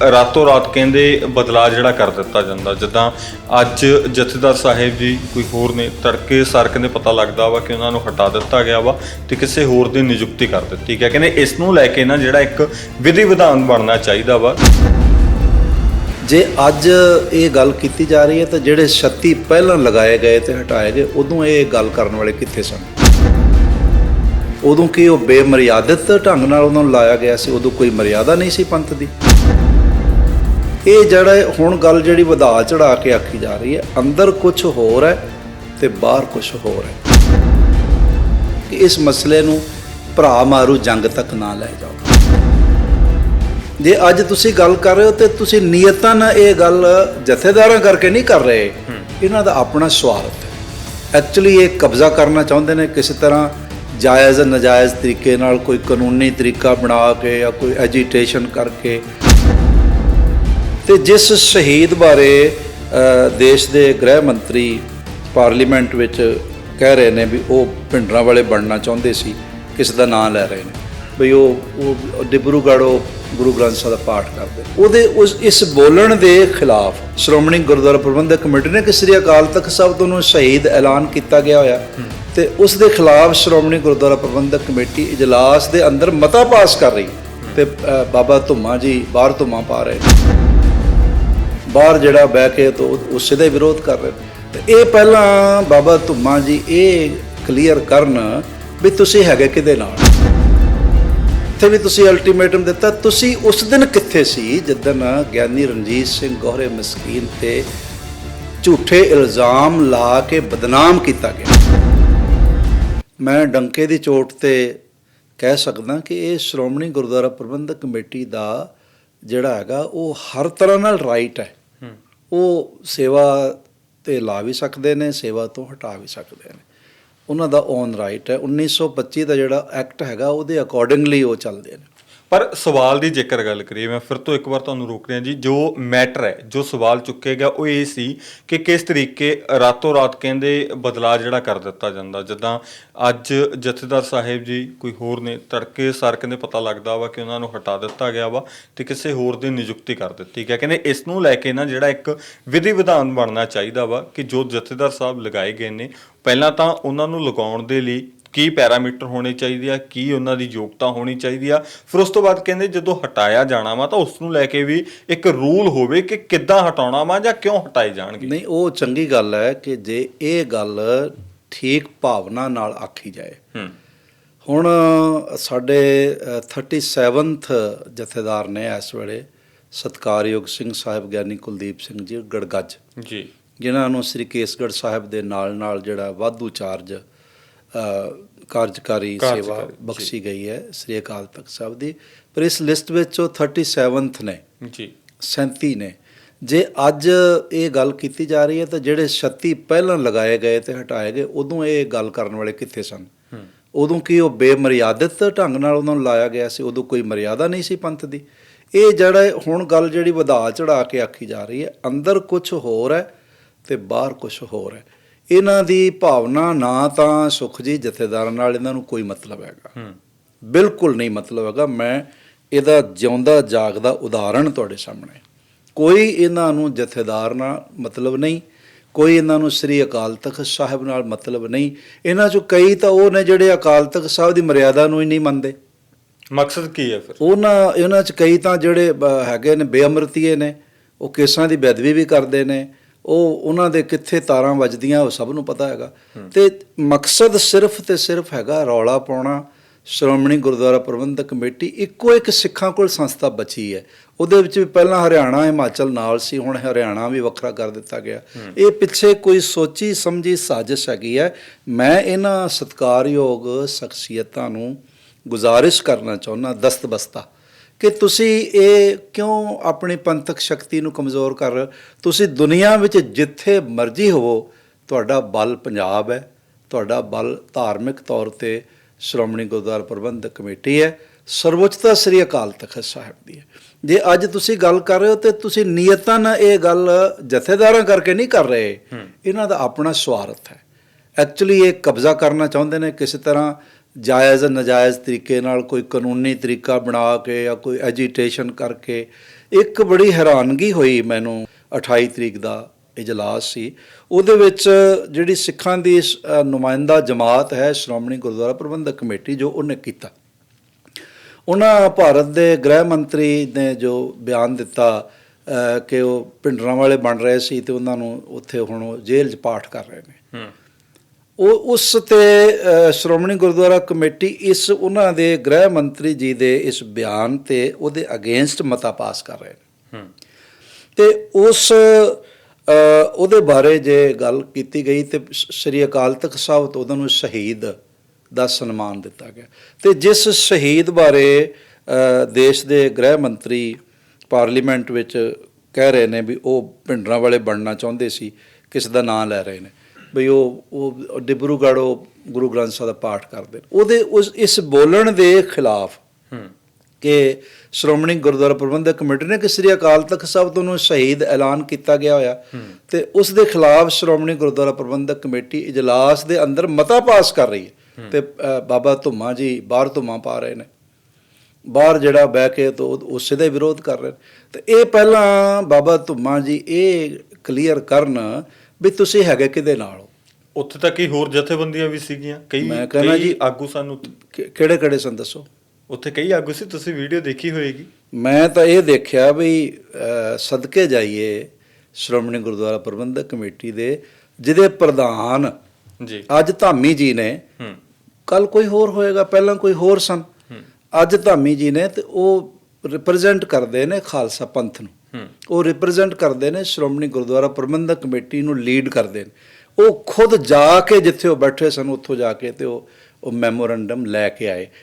ਰਾਤੋਂ ਰਾਤ ਕਹਿੰਦੇ ਬਦਲਾਅ ਜਿਹੜਾ ਕਰ ਦਿੱਤਾ ਜਾਂਦਾ। ਜਿੱਦਾਂ ਅੱਜ ਜਥੇਦਾਰ ਸਾਹਿਬ ਜੀ ਕੋਈ ਹੋਰ ਨੇ ਤੜਕੇ ਸਰ ਕਹਿੰਦੇ ਪਤਾ ਲੱਗਦਾ ਵਾ ਕਿ ਉਹਨਾਂ ਨੂੰ ਹਟਾ ਦਿੱਤਾ ਗਿਆ ਵਾ ਤੇ ਕਿਸੇ ਹੋਰ ਦੀ ਨਿਯੁਕਤੀ ਕਰ ਦਿੱਤੀ ਗਿਆ। ਕਹਿੰਦੇ ਇਸ ਨੂੰ ਲੈ ਕੇ ਨਾ ਜਿਹੜਾ ਇੱਕ ਵਿਧੀ ਵਿਧਾਨ ਬਣਨਾ ਚਾਹੀਦਾ ਵਾ। ਜੇ ਅੱਜ ਇਹ ਗੱਲ ਕੀਤੀ ਜਾ ਰਹੀ ਹੈ ਤਾਂ ਜਿਹੜੇ 36 ਪਹਿਲਾਂ ਲਗਾਏ ਗਏ ਤੇ ਹਟਾਏ ਗਏ, ਉਦੋਂ ਇਹ ਗੱਲ ਕਰਨ ਵਾਲੇ ਕਿੱਥੇ ਸਨ? ਉਦੋਂ ਕਿ ਉਹ ਬੇਮਰਿਆਦਤ ਢੰਗ ਨਾਲ ਉਹਨਾਂ ਨੂੰ ਲਾਇਆ ਗਿਆ ਸੀ? ਉਦੋਂ ਕੋਈ ਮਰਿਆਦਾ ਨਹੀਂ ਸੀ ਪੰਥ ਦੀ? ਇਹ ਜਿਹੜਾ ਹੁਣ ਗੱਲ ਜਿਹੜੀ ਵਧਾ ਚੜਾ ਕੇ ਆਖੀ ਜਾ ਰਹੀ ਹੈ, ਅੰਦਰ ਕੁਝ ਹੋਰ ਹੈ ਤੇ ਬਾਹਰ ਕੁਝ ਹੋਰ ਹੈ। ਕਿ ਇਸ ਮਸਲੇ ਨੂੰ ਭਰਾ ਮਾਰੂ ਜੰਗ ਤੱਕ ਨਾ ਲੈ ਜਾਓ। ਜੇ ਅੱਜ ਤੁਸੀਂ ਗੱਲ ਕਰ ਰਹੇ ਹੋ ਤੇ ਤੁਸੀਂ ਨੀਅਤਾਂ ਨਾਲ ਇਹ ਗੱਲ ਜਥੇਦਾਰਾਂ ਕਰਕੇ ਨਹੀਂ ਕਰ ਰਹੇ, ਇਹਨਾਂ ਦਾ ਆਪਣਾ ਸਵਾਰਥ ਹੈ। ਐਕਚੁਅਲੀ ਇਹ ਕਬਜ਼ਾ ਕਰਨਾ ਚਾਹੁੰਦੇ ਨੇ ਕਿਸੇ ਤਰ੍ਹਾਂ ਜਾਇਜ਼ ਨਜਾਇਜ਼ ਤਰੀਕੇ ਨਾਲ ਕੋਈ ਕਾਨੂੰਨੀ ਤਰੀਕਾ ਬਣਾ ਕੇ ਜਾਂ ਕੋਈ ਐਜੀਟੇਸ਼ਨ ਕਰਕੇ ਤੇ ਜਿਸ ਸ਼ਹੀਦ ਬਾਰੇ ਦੇਸ਼ ਦੇ ਗ੍ਰਹਿ ਮੰਤਰੀ ਪਾਰਲੀਮੈਂਟ ਵਿੱਚ ਕਹਿ ਰਹੇ ਨੇ ਵੀ ਉਹ ਪਿੰਡਰਾਂ ਵਾਲੇ ਬਣਨਾ ਚਾਹੁੰਦੇ ਸੀ, ਕਿਸ ਦਾ ਨਾਂ ਲੈ ਰਹੇ ਨੇ। ਵੀ ਉਹ ਉਹ ਡਿਬਰੂਗੜ੍ਹ ਗੁਰੂ ਗ੍ਰੰਥ ਸਾਹਿਬ ਦਾ ਪਾਠ ਕਰਦੇ ਉਹਦੇ ਉਸ, ਇਸ ਬੋਲਣ ਦੇ ਖਿਲਾਫ ਸ਼੍ਰੋਮਣੀ ਗੁਰਦੁਆਰਾ ਪ੍ਰਬੰਧਕ ਕਮੇਟੀ ਨੇ ਕਿ ਸ੍ਰੀ ਅਕਾਲ ਤਖਤ ਸਾਹਿਬ ਤੋਂ ਸ਼ਹੀਦ ਐਲਾਨ ਕੀਤਾ ਗਿਆ ਹੋਇਆ। ਤੇ ਉਸ ਦੇ ਖਿਲਾਫ ਸ਼੍ਰੋਮਣੀ ਗੁਰਦੁਆਰਾ ਪ੍ਰਬੰਧਕ ਕਮੇਟੀ ਇਜਲਾਸ ਦੇ ਅੰਦਰ ਮਤਾ ਪਾਸ ਕਰ ਰਹੀ। ਤੇ ਬਾਬਾ ਧੁੰਮਾ ਜੀ ਬਾਹਰ ਧੁੰਮਾ ਪਾ ਰਹੇ ਨੇ। ਬਾਹਰ ਜਿਹੜਾ ਬਹਿ ਕੇ ਤੋਂ ਉਸੇ ਦਾ ਵਿਰੋਧ ਕਰ ਰਹੇ ਨੇ। ਤੇ ਇਹ ਪਹਿਲਾਂ ਬਾਬਾ ਧੁੰਮਾ ਜੀ ਇਹ ਕਲੀਅਰ ਕਰਨ ਵੀ ਤੁਸੀਂ ਹੈਗੇ ਕਿਹਦੇ ਨਾਲ ਇੱਥੇ ਵੀ ਤੁਸੀਂ ਅਲਟੀਮੇਟਮ ਦਿੱਤਾ, ਤੁਸੀਂ ਉਸ ਦਿਨ ਕਿੱਥੇ ਸੀ ਜਦੋਂ ਗਿਆਨੀ ਰਣਜੀਤ ਸਿੰਘ ਗੋਹਰੇ ਮਸਕੀਨ ਤੇ ਝੂਠੇ ਇਲਜ਼ਾਮ ਲਾ ਕੇ ਬਦਨਾਮ ਕੀਤਾ ਗਿਆ ਮੈਂ ਡੰਕੇ ਦੀ ਚੋਟ ਤੇ ਕਹਿ ਸਕਦਾ ਕਿ ਇਹ ਸ਼੍ਰੋਮਣੀ ਗੁਰਦੁਆਰਾ ਪ੍ਰਬੰਧਕ ਕਮੇਟੀ ਦਾ ਜਿਹੜਾ ਹੈਗਾ ਉਹ ਹਰ ਤਰ੍ਹਾਂ ਨਾਲ ਰਾਈਟ ਹੈ। ਉਹ ਸੇਵਾ ਤੇ ਲਾ ਵੀ ਸਕਦੇ ਨੇ ਸੇਵਾ ਤੋਂ ਹਟਾ ਵੀ ਸਕਦੇ ਨੇ। ਉਹਨਾਂ ਦਾ ਔਨ ਰਾਈਟ ਹੈ। 1925 ਦਾ ਜਿਹੜਾ ਐਕਟ ਹੈਗਾ ਉਹਦੇ ਅਕੋਰਡਿੰਗਲੀ ਉਹ ਚੱਲਦੇ ਨੇ। ਪਰ ਸਵਾਲ ਦੀ ਜੇਕਰ ਗੱਲ ਕਰੀਏ, ਮੈਂ ਫਿਰ ਤੋਂ ਇੱਕ ਵਾਰ ਤੁਹਾਨੂੰ ਰੋਕ ਰਿਹਾ ਜੀ, ਜੋ ਮੈਟਰ ਹੈ, ਜੋ ਸਵਾਲ ਚੁੱਕਿਆ ਗਿਆ, ਉਹ ਇਹ ਸੀ ਕਿ ਕਿਸ ਤਰੀਕੇ ਰਾਤੋਂ ਰਾਤ ਕਹਿੰਦੇ ਬਦਲਾਅ ਜਿਹੜਾ ਕਰ ਦਿੱਤਾ ਜਾਂਦਾ। ਜਿੱਦਾਂ ਅੱਜ ਜਥੇਦਾਰ ਸਾਹਿਬ ਜੀ ਕੋਈ ਹੋਰ ਨੇ, ਤੜਕੇ ਸਰ ਕਹਿੰਦੇ ਪਤਾ ਲੱਗਦਾ ਵਾ ਕਿ ਉਹਨਾਂ ਨੂੰ ਹਟਾ ਦਿੱਤਾ ਗਿਆ ਵਾ ਤੇ ਕਿਸੇ ਹੋਰ ਦੀ ਨਿਯੁਕਤੀ ਕਰ ਦਿੱਤੀ ਗਿਆ। ਕਹਿੰਦੇ ਇਸ ਨੂੰ ਲੈ ਕੇ ਨਾ ਜਿਹੜਾ ਇੱਕ ਵਿਧੀ ਵਿਧਾਨ ਬਣਨਾ ਚਾਹੀਦਾ ਵਾ ਕਿ ਜੋ ਜਥੇਦਾਰ ਸਾਹਿਬ ਲਗਾਏ ਗਏ ਨੇ, ਪਹਿਲਾਂ ਤਾਂ ਉਹਨਾਂ ਨੂੰ ਲਗਾਉਣ ਦੇ ਲਈ ਕੀ ਪੈਰਾਮੀਟਰ ਹੋਣੇ ਚਾਹੀਦੇ ਆ ਕੀ ਉਹਨਾਂ ਦੀ ਯੋਗਤਾ ਹੋਣੀ ਚਾਹੀਦੀ ਆ। ਫਿਰ ਉਸ ਤੋਂ ਬਾਅਦ ਕਹਿੰਦੇ ਜਦੋਂ ਹਟਾਇਆ ਜਾਣਾ ਵਾ ਤਾਂ ਉਸ ਨੂੰ ਲੈ ਕੇ ਵੀ ਇੱਕ ਰੂਲ ਹੋਵੇ ਕਿ ਕਿੱਦਾਂ ਹਟਾਉਣਾ ਵਾ ਜਾਂ ਕਿਉਂ ਹਟਾਏ ਜਾਣਗੇ। ਨਹੀਂ ਉਹ ਚੰਗੀ ਗੱਲ ਹੈ ਕਿ ਜੇ ਇਹ ਗੱਲ ਠੀਕ ਭਾਵਨਾ ਨਾਲ ਆਖੀ ਜਾਏ। ਹੂੰ। ਹੁਣ ਸਾਡੇ ਅ, 37th ਜਥੇਦਾਰ ਨੇ ਇਸ ਵੇਲੇ ਸਤਕਾਰਯੋਗ ਸਿੰਘ ਸਾਹਿਬ ਗਿਆਨੀ ਕੁਲਦੀਪ ਸਿੰਘ ਜੀ ਗੜਗੱਜ। ਜੀ। ਜਿਨ੍ਹਾਂ ਨੂੰ ਸ੍ਰੀ ਕੇਸਗੜ੍ਹ ਸਾਹਿਬ ਦੇ ਨਾਲ ਨਾਲ ਜਿਹੜਾ ਵਾਧੂ ਚਾਰਜ ਕਾਰਜਕਾਰੀ ਸੇਵਾ। ਬਖਸ਼ੀ ਗਈ ਹੈ ਸ੍ਰੀ ਅਕਾਲ ਤਖਤ ਸਾਹਿਬ ਦੀ। ਪਰ ਇਸ ਲਿਸਟ ਵਿੱਚ ਉਹ 37th ਨੇ। ਜੀ। 37 ਨੇ। ਜੇ ਅੱਜ ਇਹ ਗੱਲ ਕੀਤੀ ਜਾ ਰਹੀ ਹੈ ਤਾਂ ਜਿਹੜੇ 36 ਪਹਿਲਾਂ ਲਗਾਏ ਗਏ ਤੇ ਹਟਾਏ ਗਏ ਉਦੋਂ ਇਹ ਗੱਲ ਕਰਨ ਵਾਲੇ ਕਿੱਥੇ ਸਨ? ਉਦੋਂ ਕੀ ਉਹ ਬੇਮਰਿਆਦਤ ਢੰਗ ਨਾਲ ਉਹਨਾਂ ਨੂੰ ਲਾਇਆ ਗਿਆ ਸੀ? ਉਦੋਂ ਕੋਈ ਮਰਿਆਦਾ ਨਹੀਂ ਸੀ ਪੰਥ ਦੀ। ਇਹ ਜਿਹੜਾ ਹੁਣ ਗੱਲ ਜਿਹੜੀ ਵਧਾ ਚੜਾ ਕੇ ਆਖੀ ਜਾ ਰਹੀ ਹੈ ਅੰਦਰ ਕੁਝ ਹੋਰ ਹੈ ਤੇ ਬਾਹਰ ਕੁਝ ਹੋਰ ਹੈ। ਇਹਨਾਂ ਦੀ ਭਾਵਨਾ ਨਾ ਤਾਂ ਸੁਖ ਜੀ ਜਥੇਦਾਰਾਂ ਨਾਲ ਇਹਨਾਂ ਨੂੰ ਕੋਈ ਮਤਲਬ ਹੈਗਾ। ਹੂੰ। ਬਿਲਕੁਲ ਨਹੀਂ ਮਤਲਬ ਹੈਗਾ। ਮੈਂ ਇਹਦਾ ਜਿਉਂਦਾ ਜਾਗਦਾ ਉਦਾਹਰਣ ਤੁਹਾਡੇ ਸਾਹਮਣੇ। ਕੋਈ ਇਹਨਾਂ ਨੂੰ ਜਥੇਦਾਰ ਨਾਲ ਮਤਲਬ ਨਹੀਂ ਕੋਈ ਇਹਨਾਂ ਨੂੰ ਸ੍ਰੀ ਅਕਾਲ ਤਖਤ ਸਾਹਿਬ ਨਾਲ ਮਤਲਬ ਨਹੀਂ। ਇਹਨਾਂ ਚੋਂ ਕਈ ਤਾਂ ਉਹ ਨੇ ਜਿਹੜੇ ਅਕਾਲ ਤਖਤ ਸਾਹਿਬ ਦੀ ਮਰਿਆਦਾ ਨੂੰ ਹੀ ਨਹੀਂ ਮੰਨਦੇ। ਮਕਸਦ ਕੀ ਹੈ ਫਿਰ? ਉਹਨਾਂ ਇਹਨਾਂ ਚ ਕਈ ਤਾਂ ਜਿਹੜੇ ਹੈਗੇ ਨੇ ਬੇਅਮਰਤੀਏ ਨੇ ਉਹ ਕੇਸਾਂ ਦੀ ਬੇਅਦਬੀ ਵੀ ਕਰਦੇ ਨੇ ਉਹ ਉਹਨਾਂ ਦੇ ਕਿੱਥੇ ਤਾਰਾਂ ਵੱਜਦੀਆਂ, ਉਹ ਸਭ ਨੂੰ ਪਤਾ ਹੈਗਾ। ਤੇ ਮਕਸਦ ਸਿਰਫ ਤੇ ਸਿਰਫ ਹੈਗਾ ਰੌਲਾ ਪਾਉਣਾ। ਸ਼੍ਰੋਮਣੀ ਗੁਰਦੁਆਰਾ ਪ੍ਰਬੰਧਕ ਕਮੇਟੀ ਇੱਕੋ ਇੱਕ ਸਿੱਖਾਂ ਕੋਲ ਸੰਸਥਾ ਬਚੀ ਹੈ। ਉਹਦੇ ਵਿੱਚ ਵੀ ਪਹਿਲਾਂ ਹਰਿਆਣਾ, ਹਿਮਾਚਲ ਨਾਲ ਸੀ, ਹੁਣ ਹਰਿਆਣਾ ਵੀ ਵੱਖਰਾ ਕਰ ਦਿੱਤਾ ਗਿਆ। ਇਹ ਪਿੱਛੇ ਕੋਈ ਸੋਚੀ ਸਮਝੀ ਸਾਜ਼ਿਸ਼ ਹੈਗੀ ਹੈ। ਮੈਂ ਇਹਨਾਂ ਸਤਿਕਾਰਯੋਗ ਸ਼ਖਸੀਅਤਾਂ ਨੂੰ ਗੁਜ਼ਾਰਿਸ਼ ਕਰਨਾ ਚਾਹੁੰਦਾ, ਦਸਤਬਸਤਾ। ਕਿ ਤੁਸੀਂ ਇਹ ਕਿਉਂ ਆਪਣੀ ਪੰਥਕ ਸ਼ਕਤੀ ਨੂੰ ਕਮਜ਼ੋਰ ਕਰ ਤੁਸੀਂ ਦੁਨੀਆ ਵਿੱਚ ਜਿੱਥੇ ਮਰਜ਼ੀ ਹੋਵੋ ਤੁਹਾਡਾ ਬਲ ਪੰਜਾਬ ਹੈ ਤੁਹਾਡਾ ਬਲ ਧਾਰਮਿਕ ਤੌਰ ਤੇ ਸ਼੍ਰੋਮਣੀ ਗੁਰਦੁਆਰਾ ਪ੍ਰਬੰਧਕ ਕਮੇਟੀ ਹੈ ਸਰਵਉੱਚਤਾ ਸ੍ਰੀ ਅਕਾਲ ਤਖਤ ਸਾਹਿਬ ਦੀ ਹੈ। ਜੇ ਅੱਜ ਤੁਸੀਂ ਗੱਲ ਕਰ ਰਹੇ ਹੋ ਤੇ ਤੁਸੀਂ ਨੀਅਤਾਂ ਨਾਲ ਇਹ ਗੱਲ ਜਥੇਦਾਰਾਂ ਕਰਕੇ ਨਹੀਂ ਕਰ ਰਹੇ। ਇਹਨਾਂ ਦਾ ਆਪਣਾ ਸਵਾਰਥ ਹੈ। ਐਕਚੁਅਲੀ ਇਹ ਕਬਜ਼ਾ ਕਰਨਾ ਚਾਹੁੰਦੇ ਨੇ ਕਿਸੇ ਤਰ੍ਹਾਂ ਜਾਇਜ਼ ਨਜਾਇਜ਼ ਤਰੀਕੇ ਨਾਲ ਕੋਈ ਕਾਨੂੰਨੀ ਤਰੀਕਾ ਬਣਾ ਕੇ ਜਾਂ ਕੋਈ ਐਜੀਟੇਸ਼ਨ ਕਰਕੇ ਇੱਕ ਬੜੀ ਹੈਰਾਨਗੀ ਹੋਈ ਮੈਨੂੰ 28 ਤਰੀਕ ਦਾ ਇਜਲਾਸ ਸੀ। ਉਹਦੇ ਵਿੱਚ ਜਿਹੜੀ ਸਿੱਖਾਂ ਦੀ ਨੁਮਾਇੰਦਾ ਜਮਾਤ ਹੈ, ਸ਼੍ਰੋਮਣੀ ਗੁਰਦੁਆਰਾ ਪ੍ਰਬੰਧਕ ਕਮੇਟੀ ਜੋ ਉਹਨੇ ਕੀਤਾ। ਉਹਨਾਂ ਭਾਰਤ ਦੇ ਗ੍ਰਹਿ ਮੰਤਰੀ ਨੇ ਜੋ ਬਿਆਨ ਦਿੱਤਾ ਕਿ ਉਹ ਪਿੰਡਰਾਂ ਵਾਲੇ ਬਣ ਰਹੇ ਸੀ ਤੇ ਉਹਨਾਂ ਨੂੰ ਉੱਥੇ ਹੁਣ ਉਹ ਜੇਲ੍ਹ 'ਚ ਪਾਠ ਕਰ ਰਹੇ ਨੇ। ਹੂੰ। ਉਹ ਉਸ ਤੇ ਸ਼੍ਰੋਮਣੀ ਗੁਰਦੁਆਰਾ ਕਮੇਟੀ ਇਸ ਉਹਨਾਂ ਦੇ ਗ੍ਰਹਿ ਮੰਤਰੀ ਜੀ ਦੇ ਇਸ ਬਿਆਨ ਤੇ ਉਹਦੇ ਅਗੇਂਸਟ ਮਤਾ ਪਾਸ ਕਰ ਰਹੇ ਨੇ। ਤੇ ਉਸ ਉਹਦੇ ਬਾਰੇ ਜੇ ਗੱਲ ਕੀਤੀ ਗਈ ਤੇ ਸ੍ਰੀ ਅਕਾਲ ਤਖਤ ਸਾਹਿਬ ਤੋਂ ਉਹਨਾਂ ਨੂੰ ਸ਼ਹੀਦ ਦਾ ਸਨਮਾਨ ਦਿੱਤਾ ਗਿਆ। ਤੇ ਜਿਸ ਸ਼ਹੀਦ ਬਾਰੇ ਦੇਸ਼ ਦੇ ਗ੍ਰਹਿ ਮੰਤਰੀ ਪਾਰਲੀਮੈਂਟ ਵਿੱਚ ਕਹਿ ਰਹੇ ਨੇ ਵੀ ਉਹ ਪਿੰਡਰਾਂ ਵਾਲੇ ਬਣਨਾ ਚਾਹੁੰਦੇ ਸੀ ਕਿਸ ਦਾ ਨਾਂ ਲੈ ਰਹੇ ਨੇ। ਵੀ ਉਹ ਉਹ ਡਿਬਰੂਗੜ੍ਹ ਉਹ ਗੁਰੂ ਗ੍ਰੰਥ ਸਾਹਿਬ ਦਾ ਪਾਠ ਕਰਦੇ ਉਹਦੇ ਉਸ ਇਸ ਬੋਲਣ ਦੇ ਖਿਲਾਫ ਕਿ ਸ਼੍ਰੋਮਣੀ ਗੁਰਦੁਆਰਾ ਪ੍ਰਬੰਧਕ ਕਮੇਟੀ ਨੇ ਕਿ ਸ੍ਰੀ ਅਕਾਲ ਤਖਤ ਸਾਹਿਬ ਤੋਂ ਨੂੰ ਸ਼ਹੀਦ ਐਲਾਨ ਕੀਤਾ ਗਿਆ ਹੋਇਆ। ਤੇ ਉਸ ਦੇ ਖਿਲਾਫ ਸ਼੍ਰੋਮਣੀ ਗੁਰਦੁਆਰਾ ਪ੍ਰਬੰਧਕ ਕਮੇਟੀ ਇਜਲਾਸ ਦੇ ਅੰਦਰ ਮਤਾ ਪਾਸ ਕਰ ਰਹੀ ਹੈ। ਤੇ ਬਾਬਾ ਧੁੰਮਾ ਜੀ ਬਾਹਰ ਧੁੰਮਾ ਪਾ ਰਹੇ ਨੇ। ਬਾਹਰ ਜਿਹੜਾ ਬਹਿ ਕੇ ਤੋਂ ਉਸੇ ਦਾ ਵਿਰੋਧ ਕਰ ਰਹੇ ਨੇ। ਤੇ ਇਹ ਪਹਿਲਾਂ ਬਾਬਾ ਧੁੰਮਾ ਜੀ ਇਹ ਕਲੀਅਰ ਕਰਨ ਵੀ ਤੁਸੀਂ ਹੈਗੇ ਕਿਹਦੇ ਨਾਲ ਹੋ? ਉੱਥੇ ਤੱਕ ਹੀ ਹੋਰ ਜਥੇਬੰਦੀਆਂ ਵੀ ਸੀਗੀਆਂ ਕਈ ਮੈਂ ਕਹਿੰਦਾ ਕਈ ਜੀ- ਆਗੂ ਸਾਨੂੰ ਕਿਹੜੇ ਕਿਹੜੇ ਸਨ ਦੱਸੋ? ਉੱਥੇ ਕਈ ਆਗੂ ਸੀ ਤੁਸੀਂ ਵੀਡੀਓ ਦੇਖੀ ਹੋਏਗੀ। ਮੈਂ ਤਾਂ ਇਹ ਦੇਖਿਆ ਵੀ ਸਦਕੇ ਜਾਈਏ ਸ਼੍ਰੋਮਣੀ ਗੁਰਦੁਆਰਾ ਪ੍ਰਬੰਧਕ ਕਮੇਟੀ ਦੇ ਜਿਹਦੇ ਪ੍ਰਧਾਨ ਜੀ। ਅੱਜ ਧਾਮੀ ਜੀ ਨੇ। ਕੱਲ ਕੋਈ ਹੋਰ ਹੋਏਗਾ ਪਹਿਲਾਂ ਕੋਈ ਹੋਰ ਸਨ। ਅੱਜ ਧਾਮੀ ਜੀ ਨੇ ਤੇ ਉਹ ਰਿਪਰੈਜ਼ੈਂਟ ਕਰਦੇ ਨੇ ਖਾਲਸਾ ਪੰਥ ਨੂੰ। ਉਹ ਰਿਪਰੈਜ਼ੈਂਟ ਕਰਦੇ ਨੇ ਸ਼੍ਰੋਮਣੀ ਗੁਰਦੁਆਰਾ ਪ੍ਰਬੰਧਕ ਕਮੇਟੀ ਨੂੰ ਲੀਡ ਕਰਦੇ ਨੇ। ਉਹ ਖੁਦ ਜਾ ਕੇ ਜਿੱਥੇ ਉਹ ਬੈਠੇ ਸਨ, ਉੱਥੋਂ ਜਾ ਕੇ ਤੇ ਉਹ ਉਹ ਮੈਮੋਰੰਡਮ ਲੈ ਕੇ ਆਏ।